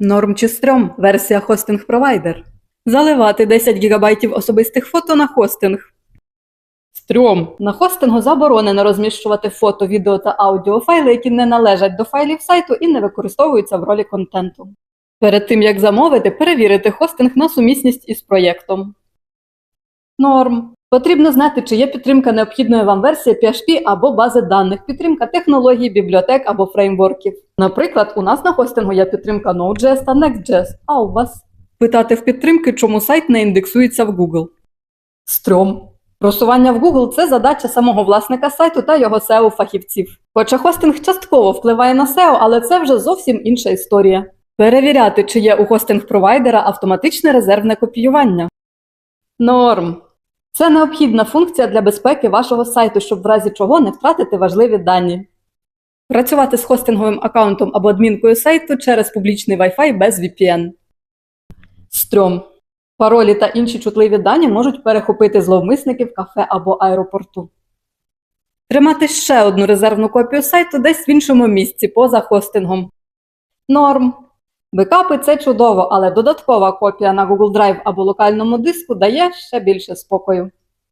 Норм чи стрьом, версія хостинг провайдер. Заливати 10 ГБ особистих фото на хостинг. Стрьом. На хостингу заборонено розміщувати фото, відео та аудіофайли, які не належать до файлів сайту і не використовуються в ролі контенту. Перед тим як замовити, перевірити хостинг на сумісність із проєктом. Норм. Потрібно знати, чи є підтримка необхідної вам версії PHP або бази даних, підтримка технологій, бібліотек або фреймворків. Наприклад, у нас на хостингу є підтримка Node.js та Next.js, а у вас питати в підтримки, чому сайт не індексується в Google. Стрьом. Просування в Google це задача самого власника сайту та його SEO-фахівців. Хоча хостинг частково впливає на SEO, але це вже зовсім інша історія. Перевіряти, чи є у хостинг-провайдера автоматичне резервне копіювання. Норм. Це необхідна функція для безпеки вашого сайту, щоб в разі чого не втратити важливі дані. Працювати з хостинговим аккаунтом або адмінкою сайту через публічний Wi-Fi без VPN. Стрьом. Паролі та інші чутливі дані можуть перехопити зловмисники в кафе або аеропорту. Тримати ще одну резервну копію сайту десь в іншому місці поза хостингом. Норм. Бекапи це чудово, але додаткова копія на Google Drive або локальному диску дає ще більше спокою.